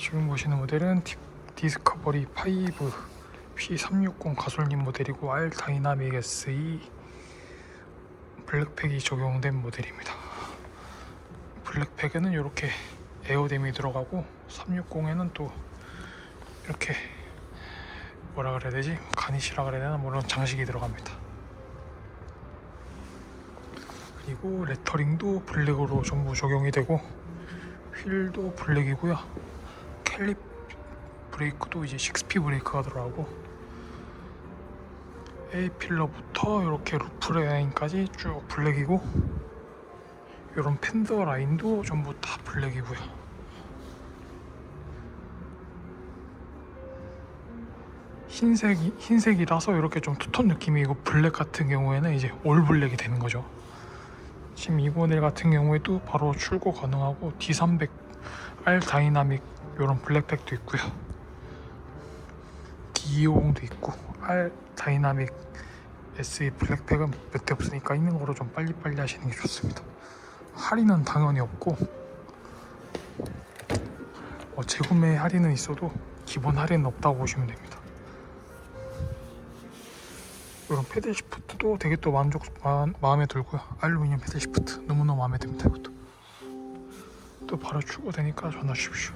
지금 보시는 모델은 디, 디스커버리 5 P360 가솔린 모델이고 R 다이나믹 SE 블랙팩이 적용된 모델입니다. 블랙팩에는 이렇게 에어댐이 들어가고 360에는 또 이렇게 뭐라 그래야 되지? 가니시라 그래야 되나? 뭐 이런 장식이 들어갑니다. 그리고 레터링도 블랙으로 전부 적용이 되고 휠도 블랙이고요. 캘립 브레이크도 이제 6P 브레이크가 들어가고 A 필러부터 이렇게 루프 라인까지 쭉 블랙이고 이런 팬더 라인도 전부 다 블랙이고요. 흰색이 흰색이라서 이렇게 좀 투톤 느낌이고 블랙 같은 경우에는 이제 올 블랙이 되는 거죠. 지금 이 모델 같은 경우에도 바로 출고 가능하고 D300R 다이나믹 이런 블랙팩도 있고요. D250도 있고 R 다이나믹 SE 블랙팩은 몇 대 없으니까 있는 거로 좀 빨리빨리 하시는 게 좋습니다. 할인은 당연히 없고 어, 재구매 할인은 있어도 기본 할인은 없다고 보시면 됩니다. 이런 패들 시프트도 되게 또 만족 마, 마음에 들고요. 알루미늄 패들 시프트 너무너무 마음에 듭니다. 이것도 또 바로 출고되니까 전화 주십시오.